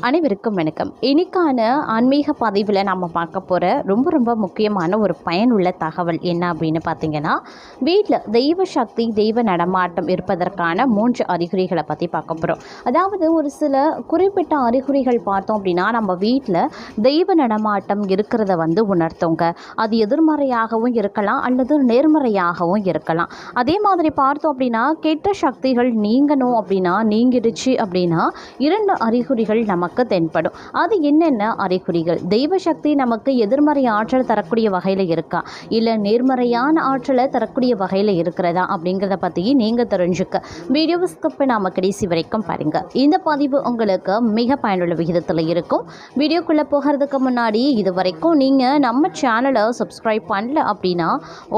அனைவருக்கும் வணக்கம். இன்னைக்கான ஆன்மீக பதிவில் நம்ம பார்க்க போகிற ரொம்ப ரொம்ப முக்கியமான ஒரு பயனுள்ள தகவல் என்ன அப்படின்னு பார்த்தீங்கன்னா வீட்டில் தெய்வ சக்தி தெய்வ நடமாட்டம் இருப்பதற்கான மூன்று அறிகுறிகளை பற்றி பார்க்க போகிறோம் அதாவது ஒரு சில குறிப்பிட்ட அறிகுறிகள் பார்த்தோம் அப்படின்னா நம்ம வீட்டில் தெய்வ நடமாட்டம் இருக்கிறத வந்து உணர்த்தோங்க. அது எதிர்மறையாகவும் இருக்கலாம் அல்லது நேர்மறையாகவும் இருக்கலாம். அதே மாதிரி பார்த்தோம் அப்படின்னா கெட்ட சக்திகள் நீங்கணும் அப்படின்னா நீங்கிடுச்சு அப்படின்னா இரண்டு அறிகுறிகள் நமக்கு தென்படும். அது என்னென்ன அறிகுறிகள்? தெய்வ சக்தி நமக்கு எதிர்மறை ஆற்றல் தரக்கூடிய வகையில் இருக்கா? இல்லை நேர்மறையான ஆற்றலை தரக்கூடிய வகையில் இருக்கிறதா? அப்படிங்கிறத பற்றி நீங்கள் தெரிஞ்சுக்க. வீடியோவை ஸ்கிப் நாம கடைசி வரைக்கும் பாருங்கள் இந்த பதிவு உங்களுக்கு மிக பயனுள்ள விகிதத்தில் இருக்கும். வீடியோக்குள்ளே போகிறதுக்கு முன்னாடி இது வரைக்கும் நீங்கள் நம்ம சேனலை சப்ஸ்கிரைப் பண்ணல அப்படின்னா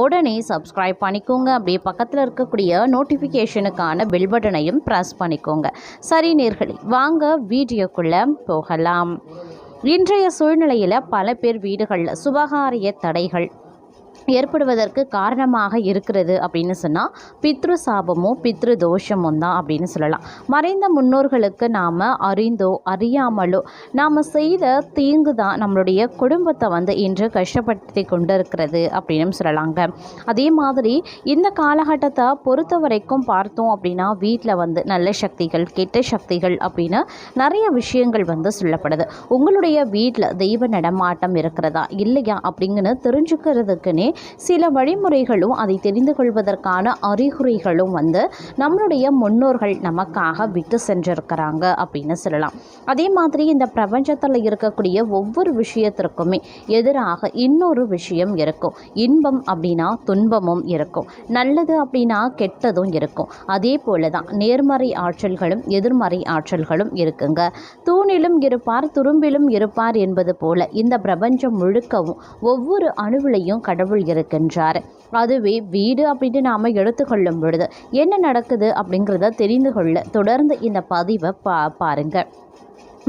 உடனே சப்ஸ்கிரைப் பண்ணிக்கோங்க. அப்படியே பக்கத்தில் இருக்கக்கூடிய நோட்டிஃபிகேஷனுக்கான பெல் பட்டனையும் ப்ரெஸ் பண்ணிக்கோங்க. சரி நேர்களே வாங்க வீடியோக்குள்ளே போகலாம். இன்றைய சூழ்நிலையில் பல பேர் வீடுகளில் சுபகாரிய தடைகள் ஏற்படுவதற்கு காரணமாக இருக்கிறது அப்படின்னு சொன்னால் பித்ரு சாபமும் பித்ரு தோஷமும் தான் அப்படின்னு சொல்லலாம். மறைந்த முன்னோர்களுக்கு நாம் அறிந்தோ அறியாமலோ நாம் செய்த தீங்கு தான் நம்மளுடைய குடும்பத்தை வந்து இன்று கஷ்டப்படுத்தி கொண்டு இருக்கிறது அப்படின்னு சொல்லலாங்க. அதே மாதிரி இந்த காலகட்டத்தை பொறுத்த வரைக்கும் பார்த்தோம் அப்படின்னா வீட்டில் வந்து நல்ல சக்திகள் கெட்ட சக்திகள் அப்படின்னு நிறைய விஷயங்கள் வந்து சொல்லப்படுது. உங்களுடைய வீட்டில் தெய்வ நடமாட்டம் இருக்கிறதா இல்லையா அப்படிங்கன்னு தெரிஞ்சுக்கிறதுக்குன்னே சில வழிமுறைகளும் அதை தெரிந்து கொள்வதற்கான அறிகுறிகளும் வந்து நம்மளுடைய முன்னோர்கள் நமக்காக விட்டு சென்றிருக்கிறாங்க அப்படின்னு சொல்லலாம். அதே மாதிரி இந்த பிரபஞ்சத்தில் இருக்கக்கூடிய ஒவ்வொரு விஷயத்திற்குமே எதிராக இன்னொரு விஷயம் இருக்கும். இன்பம் அப்படின்னா துன்பமும் இருக்கும். நல்லது அப்படின்னா கெட்டதும் இருக்கும். அதே போல தான் நேர்மறை ஆற்றல்களும் எதிர்மறை ஆற்றல்களும் இருக்குங்க. தூணிலும் இருப்பார் துரும்பிலும் இருப்பார் என்பது போல இந்த பிரபஞ்சம் முழுக்கவும் ஒவ்வொரு அணுவிலையும் கடவுள் இருக்கின்றார். அதுவே வீடு அப்படின்னு நாம் எடுத்துக்கொள்ளும் பொழுது என்ன நடக்குது அப்படிங்கிறத தெரிந்து கொள்ள தொடர்ந்து இந்த பதிவை பா பாருங்கள்.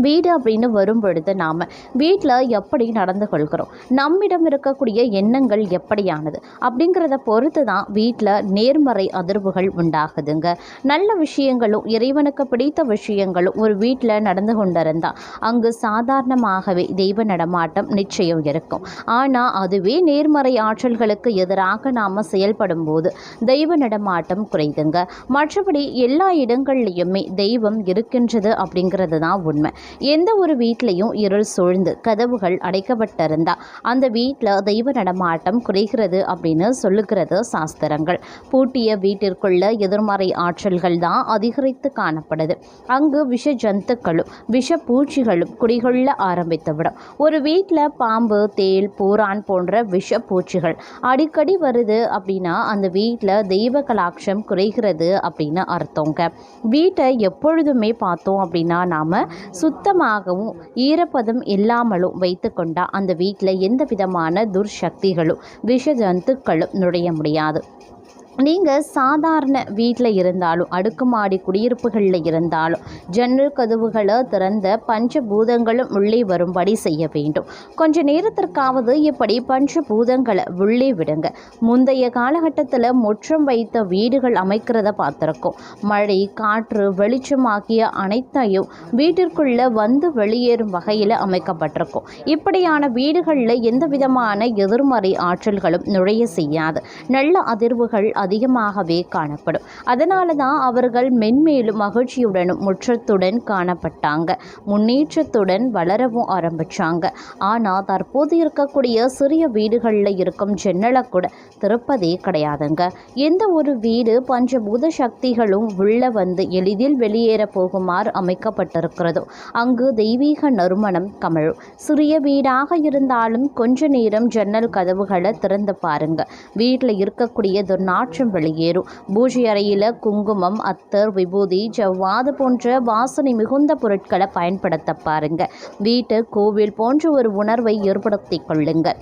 வீடு அப்படின்னு வரும் பொழுது நாம் வீட்டில் எப்படி நடந்து கொள்கிறோம்? நம்மிடம் இருக்கக்கூடிய எண்ணங்கள் எப்படியானது? அப்படிங்கிறத பொறுத்து தான் வீட்டில் நேர்மறை அதிர்வுகள் உண்டாகுதுங்க. நல்ல விஷயங்களும் இறைவனுக்கு பிடித்த விஷயங்களும் ஒரு வீட்டில் நடந்து கொண்டிருந்தால் அங்கு சாதாரணமாகவே தெய்வ நடமாட்டம் நிச்சயம் இருக்கும். ஆனால் அதுவே நேர்மறை ஆற்றல்களுக்கு எதிராக நாம் செயல்படும் போது தெய்வ நடமாட்டம் குறைதுங்க மற்றபடி எல்லா இடங்கள்லையுமே தெய்வம் இருக்கின்றது அப்படிங்கிறது தான் உண்மை. எந்த ஒரு வீட்லேயும் இருள் சூழ்ந்து கதவுகள் அடைக்கப்பட்டிருந்தா அந்த வீட்டில் தெய்வ நடமாட்டம் குறைகிறது அப்படின்னு சொல்லுகிறது சாஸ்திரங்கள். பூட்டிய வீட்டிற்குள்ள எதிர்மறை ஆற்றல்கள் தான் அதிகரித்து காணப்படுது. அங்கு விஷ ஜந்துக்களும் விஷ பூச்சிகளும் குடிகொள்ள ஆரம்பித்துவிடும். ஒரு வீட்டில் பாம்பு தேள் பூரான் போன்ற விஷ பூச்சிகள் அடிக்கடி வருது அப்படின்னா அந்த வீட்டில் தெய்வ கலாட்சம் குறைகிறது அப்படின்னு அர்த்தங்க. வீட்டை எப்பொழுதுமே பார்த்தோம் அப்படின்னா நாம் சுத்தமாகவும் ஈரப்பதம் இல்லாமலும் வைத்துக்கொண்டா அந்த வீட்டில் எந்த விதமான துர்சக்திகளும் விஷ ஜந்துக்களும் நுழைய முடியாது. நீங்கள் சாதாரண வீட்டில் இருந்தாலும் அடுக்குமாடி குடியிருப்புகளில் இருந்தாலும் ஜன்னல் கதவுகளை திறந்த பஞ்சபூதங்களும் உள்ளே வரும்படி செய்ய வேண்டும். கொஞ்ச நேரத்திற்காவது இப்படி பஞ்சபூதங்களை உள்ளே விடுங்க. முந்தைய காலகட்டத்தில் முற்றம் வைத்த வீடுகள் அமைக்கிறத பார்த்துருக்கோம். மழை காற்று வெளிச்சம் ஆகிய அனைத்தையும் வீட்டிற்குள்ளே வந்து வெளியேறும் வகையில் அமைக்கப்பட்டிருக்கும். இப்படியான வீடுகளில் எந்த விதமான எதிர்மறை ஆற்றல்களும் நுழைய செய்யாது. நல்ல அதிர்வுகள் அதிகமாகவே காணப்படும். அதனால தான் அவர்கள் மென்மேலும் மகிழ்ச்சியுடனும் முற்றத்துடன் காணப்பட்டாங்க. முன்னேற்றத்துடன் வளரவும் ஆரம்பிச்சாங்க. ஆனால் தற்போது இருக்கக்கூடிய சிறிய வீடுகளில் இருக்கும் ஜன்னலை கூட திறப்பதே கிடையாதுங்க. எந்த ஒரு வீடு பஞ்சபூத சக்திகளும் உள்ள வந்து எளிதில் வெளியேற போகுமாறு அமைக்கப்பட்டிருக்கிறதோ. அங்கு தெய்வீக நறுமணம் கமழும். சிறிய வீடாக இருந்தாலும் கொஞ்ச நேரம் ஜன்னல் கதவுகளை திறந்து பாருங்க. வீட்டில் இருக்கக்கூடிய துர்நாற்றம் வெளியேறும். பூஜை அறையில் குங்குமம் அத்தர் விபூதி ஜவ்வாது போன்ற வாசனை மிகுந்த பொருட்களை பயன்படுத்த பாருங்க. வீட்டு கோவில் போன்ற ஒரு உணர்வை ஏற்படுத்திக் கொள்ளுங்கள்.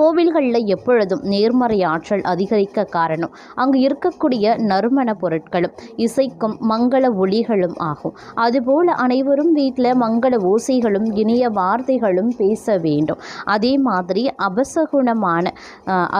கோவில்களில் எப்பொழுதும் நேர்மறை ஆற்றல் அதிகரிக்க காரணம். அங்கு இருக்கக்கூடிய நறுமண பொருட்களும் இசைக்கும் மங்கள ஒளிகளும் ஆகும். அதுபோல் அனைவரும் வீட்டில் மங்கள ஓசைகளும் இனிய வார்த்தைகளும் பேச வேண்டும். அதே மாதிரி அபசகுணமான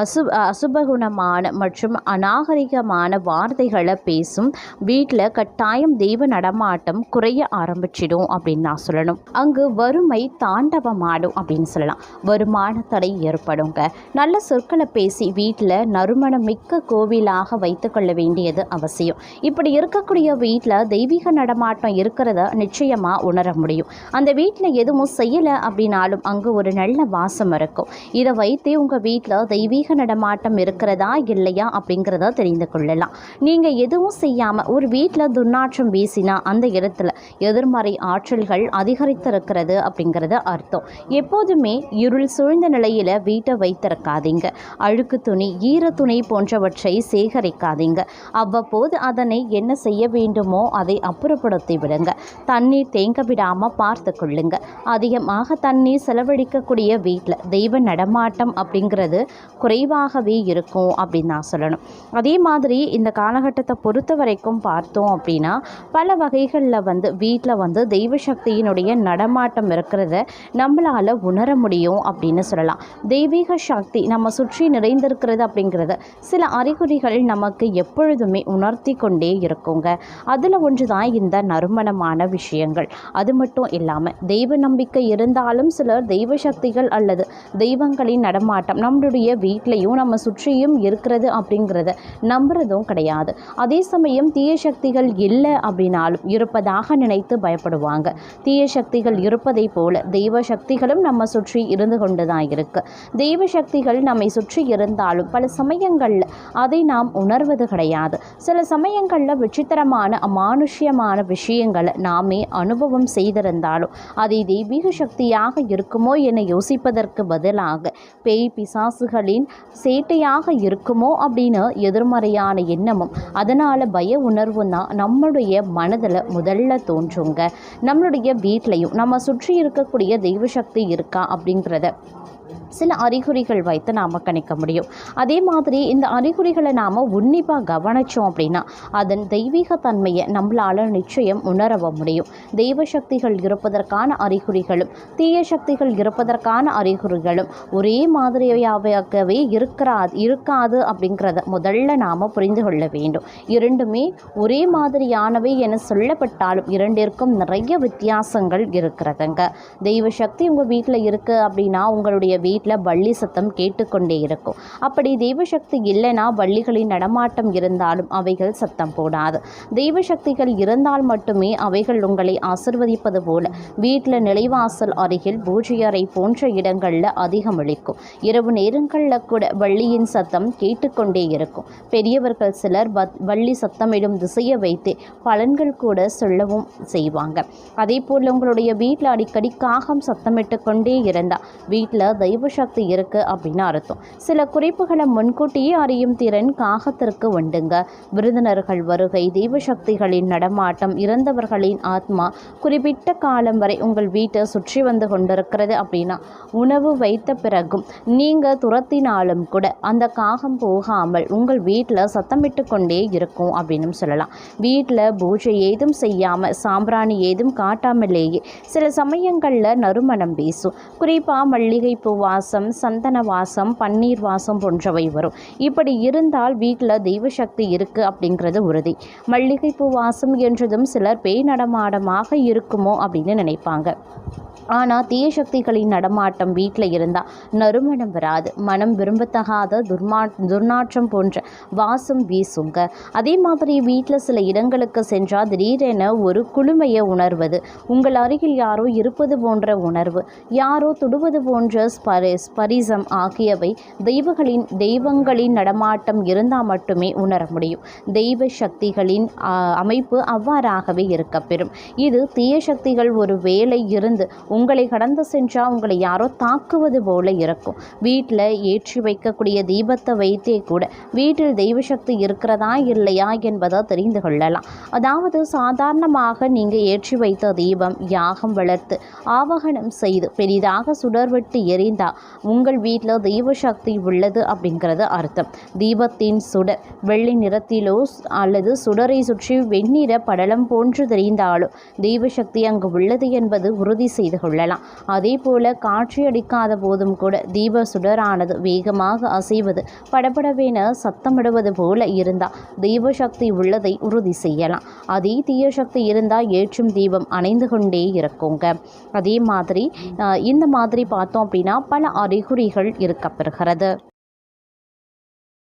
அசு அசுபகுணமான மற்றும் அநாகரிகமான வார்த்தைகளை பேசும் வீட்டில் கட்டாயம் தெய்வ நடமாட்டம் குறைய ஆரம்பிச்சிடும் அப்படின்னு நான் சொல்லணும். அங்கு வறுமை தாண்டவமாடும் அப்படின்னு சொல்லலாம். வருமான தடை ஏற்படும். ஏற்படுங்க நல்ல சொற்களை பேசி வீட்டில் நறுமணம் மிக்க கோவிலாக வைத்துக்கொள்ள வேண்டியது அவசியம். இப்படி இருக்கக்கூடிய வீட்டில் தெய்வீக நடமாட்டம் இருக்கிறத நிச்சயமாக உணர முடியும். அந்த வீட்டில் எதுவும் செய்யலை அப்படின்னாலும் அங்கே ஒரு நல்ல வாசம் இருக்கும். இதை வைத்தே உங்கள் வீட்டில் தெய்வீக நடமாட்டம் இருக்கிறதா இல்லையா அப்படிங்கிறத தெரிந்து கொள்ளலாம். நீங்கள் எதுவும் செய்யாமல் ஒரு வீட்டில் துர்நாற்றம் வீசினா அந்த இடத்துல எதிர்மறை ஆற்றல்கள் அதிகரித்திருக்கிறது அப்படிங்கிறது அர்த்தம். எப்போதுமே இருள் சூழ்ந்த நிலையில் வீட்டை வைத்திருக்காதீங்க. அழுக்கு துணி ஈர துணி போன்றவற்றை சேகரிக்காதீங்க. அவ்வப்போது அதனை என்ன செய்ய வேண்டுமோ அதை அப்புறப்படுத்தி விடுங்க. தண்ணீர் தேங்க விடாமல் பார்த்து கொள்ளுங்க. அதிகமாக தண்ணீர் செலவழிக்கக்கூடிய வீட்டில் தெய்வ நடமாட்டம் அப்படிங்கிறது குறைவாகவே இருக்கும் அப்படின்னு நான் சொல்லணும். அதே மாதிரி இந்த காலகட்டத்தை பொறுத்த வரைக்கும் பார்த்தோம் அப்படின்னா பல வகைகளில் வந்து வீட்டில் வந்து தெய்வ சக்தியினுடைய நடமாட்டம் இருக்கிறத நம்மளால் உணர முடியும் அப்படின்னு சொல்லலாம். தெய்வ தெய்வீக சக்தி நம்ம சுற்றி நிறைந்திருக்கிறது அப்படிங்கிறத சில அறிகுறிகள் நமக்கு எப்பொழுதுமே உணர்த்தி கொண்டே இருக்குங்க. அதில் ஒன்று தான் இந்த நறுமணமான விஷயங்கள். அது மட்டும் இல்லாமல் தெய்வ நம்பிக்கை இருந்தாலும் சிலர் தெய்வ சக்திகள் அல்லது தெய்வங்களின் நடமாட்டம் நம்மளுடைய வீட்லேயும் நம்ம சுற்றியும் இருக்கிறது அப்படிங்கிறத நம்புறதும் கிடையாது. அதே சமயம் தீய சக்திகள் இல்லை அப்படின்னாலும் இருப்பதாக நினைத்து பயப்படுவாங்க. தீய சக்திகள் இருப்பதை போல தெய்வ சக்திகளும் நம்ம சுற்றி இருந்து கொண்டு தான் இருக்கு. தெய்வ சக்திகள் நம்மை சுற்றி இருந்தாலும் பல சமயங்களில் அதை நாம் உணர்வது கிடையாது. சில சமயங்களில் விசித்திரமான அமானுஷ்யமான விஷயங்களை நாமே அனுபவம் செய்திருந்தாலும் அதை தெய்வீக சக்தியாக இருக்குமோ என யோசிப்பதற்கு பதிலாக பேய் பிசாசுகளின் சேட்டையாக இருக்குமோ அப்படின்னு எதிர்மறையான எண்ணமும் அதனால் பய உணர்வும் தான் நம்மளுடைய மனதில் முதல்ல தோன்றுங்க. நம்மளுடைய வீட்லேயும் நம்ம சுற்றி இருக்கக்கூடிய தெய்வ சக்தி இருக்கா அப்படிங்கிறத சில அறிகுறிகள் வைத்து நாம் கணிக்க முடியும். அதே மாதிரி இந்த அறிகுறிகளை நாம் உன்னிப்பாக கவனித்தோம் அப்படின்னா அதன் தெய்வீக தன்மையை நம்மளால் நிச்சயம் உணரவ முடியும். தெய்வ சக்திகள் இருப்பதற்கான அறிகுறிகளும் தீய சக்திகள் இருப்பதற்கான அறிகுறிகளும் ஒரே மாதிரியாகவே இருக்கிறா இருக்காது அப்படிங்கிறத முதல்ல நாம் புரிந்து கொள்ள வேண்டும். இரண்டுமே ஒரே மாதிரியானவை என சொல்லப்பட்டாலும் இரண்டிற்கும் நிறைய வித்தியாசங்கள் இருக்கிறதுங்க. தெய்வ சக்தி உங்கள் வீட்டில் இருக்குது அப்படின்னா உங்களுடைய வீட்டில் வள்ளி சத்தம் கேட்டுக்கொண்டே இருக்கும். அப்படி தெய்வ சக்தி இல்லைன்னா வள்ளிகளின் நடமாட்டம் இருந்தாலும் அவைகள் சத்தம் போடாது. தெய்வ சக்திகள் இருந்தால் மட்டுமே அவைகள் உங்களை ஆசிர்வதிப்பது போல. வீட்டில் நிலைவாசல் அருகில் பூஜை அறை போன்ற இடங்களில் அதிகமளிக்கும் இரவு நேரங்களில் கூட வள்ளியின் சத்தம் கேட்டுக்கொண்டே இருக்கும். பெரியவர்கள் சிலர் வள்ளி சத்தமிடும் திசையை வைத்து பலன்கள் கூட சொல்லவும் செய்வாங்க. அதே போல் உங்களுடைய வீட்டில் அடிக்கடி காகம் சத்தமிட்டு கொண்டே இருந்தால் வீட்டில் தெய்வ சக்தி இருக்குது அப்படின்னு அர்த்தம். சில குறிப்புகளை முன்கூட்டியே அறியும் திறன் காகத்திற்கு உண்டுங்க. விருந்தினர்கள் வருகை தெய்வ சக்திகளின் நடமாட்டம் இறந்தவர்களின் ஆத்மா குறிப்பிட்ட காலம் வரை உங்கள் வீட்டை சுற்றி வந்து கொண்டிருக்கிறது அப்படின்னா உணவு வைத்த பிறகும் நீங்கள் துரத்தினாலும் கூட அந்த காகம் போகாமல் உங்கள் வீட்டில் சத்தமிட்டு கொண்டே இருக்கும் அப்படின்னு சொல்லலாம். வீட்டில் பூஜை ஏதும் செய்யாமல் சாம்பிராணி ஏதும் காட்டாமலேயே சில சமயங்களில் நறுமணம் வீசும். குறிப்பாக பூவா வாசம் சந்தன வாசம் பன்னீர் வாசம் போன்றவை வரும். இப்படி இருந்தால் வீட்டில் தெய்வ சக்தி இருக்குது அப்படிங்கிறது உறுதி. மல்லிகைப்பூ வாசம் என்றதும் சிலர் பேய் நடமாடமாக இருக்குமோ அப்படின்னு நினைப்பாங்க. ஆனால் தீய சக்திகளின் நடமாட்டம் வீட்டில் இருந்தால் நறுமணம் வராது. மனம் விரும்பத்தகாத துர்மா துர்நாற்றம் போன்ற வாசம் வீசுங்க. அதே மாதிரி வீட்டில் சில இடங்களுக்கு சென்றால் திடீரென ஒரு குளுமையை உணர்வது உங்கள் அருகில் யாரோ இருப்பது போன்ற உணர்வு யாரோ தொடுவது போன்ற ஸ்பரி ஸ்பரிசம் ஆகியவை தெய்வங்களின் தெய்வங்களின் நடமாட்டம் இருந்தால் மட்டுமே உணர முடியும். தெய்வ சக்திகளின் அமைப்பு அவ்வாறாகவே இருக்கப்பெறும். இது தீய சக்திகள் ஒரு வேலை இருந்து உங்களை கடந்து சென்றால் உங்களை யாரோ தாக்குவது போல இருக்கும். வீட்டில் ஏற்றி வைக்கக்கூடிய தீபத்தை வைத்தே கூட வீட்டில் தெய்வ சக்தி இருக்கிறதா இல்லையா என்பதை தெரிந்து கொள்ளலாம். அதாவது சாதாரணமாக நீங்கள் ஏற்றி வைத்த தீபம் யாகம் வளர்த்து ஆவகனம் செய்து பெரிதாக சுடர்விட்டு எரிந்தால் உங்கள் வீட்டில் தெய்வ சக்தி உள்ளது அப்படிங்கிறது அர்த்தம். தீபத்தின் சுடர் வெள்ளை நிறத்திலோ அல்லது சுடரை சுற்றி வெண்ணிற படலம் போன்று தெரிந்தாலோ தெய்வ சக்தி அங்கு உள்ளது என்பது உறுதி செய்து கொள்ளலாம். அதே போல காட்சி அடிக்காத போதும் கூட தீப சுடரானது வேகமாக அசைவது படபடவென சத்தமிடுவது போல இருந்தால் தெய்வ சக்தி உள்ளதை உறுதி செய்யலாம். அதே தீய சக்தி இருந்தால் ஏற்றும் தீபம் அணைந்து கொண்டே இருக்குங்க. அதே மாதிரி இந்த மாதிரி பார்த்தோம் அப்படின்னா பல அறிகுறிகள் இருக்கப்பெறுகிறது.